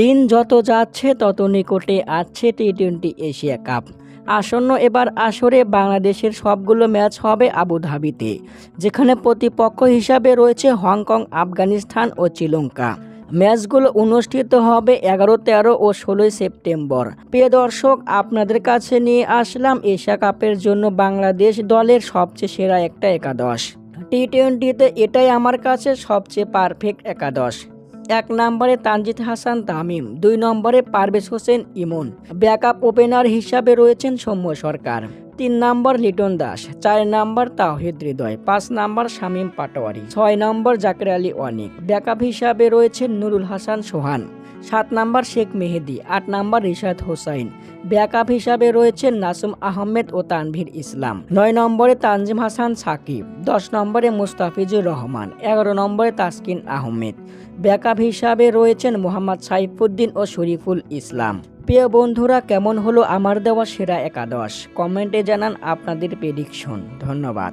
দিন যত যাচ্ছে, তত নিকটে আসছে টি টোয়েন্টি এশিয়া কাপ। আসন্ন এবার আসরে বাংলাদেশের সবগুলো ম্যাচ হবে আবুধাবিতে, যেখানে প্রতিপক্ষ হিসাবে রয়েছে হংকং, আফগানিস্তান ও শ্রীলঙ্কা। ম্যাচগুলো অনুষ্ঠিত হবে এগারো, তেরো ও ষোলোই সেপ্টেম্বর। প্রিয় দর্শক, আপনাদের কাছে নিয়ে আসলাম এশিয়া কাপের জন্য বাংলাদেশ দলের সবচেয়ে সেরা একটা একাদশ। টি টোয়েন্টিতে এটাই আমার কাছে সবচেয়ে পারফেক্ট একাদশ। এক নম্বরে তানজিদ হাসান তামিম, দুই নম্বরে পারভেজ হোসেন ইমন। ব্যাকআপ ওপেনার হিসাবে রয়েছেন সৌম্য সরকার। তিন নম্বর লিটন দাস, চার নম্বর তাওহিদ হৃদয়, পাঁচ নম্বর শামীম পাটোয়ারি, ছয় নম্বর জাকির আলী অনিক। ব্যাকআপ হিসাবে রয়েছেন নুরুল হাসান সোহান, সাত নম্বর শেখ মেহেদি, আট নম্বর রিশাদ হোসাইন। ব্যাকআপ হিসাবে রয়েছেন নাসুম আহমেদ ও তানভীর ইসলাম। নয় নম্বরে তানজিম হাসান সাকিব, দশ নম্বরে মুস্তাফিজুর রহমান, এগারো নম্বরে তাসকিন আহমেদ। ব্যাকআপ হিসাবে রয়েছেন মোহাম্মদ সাইফুদ্দিন ও শরীফুল ইসলাম। প্রিয় বন্ধুরা কেমন হলো আমার দেওয়া সেরা একাদশ? কমেন্টে জানান আপনাদের প্রেডিকশন ধন্যবাদ।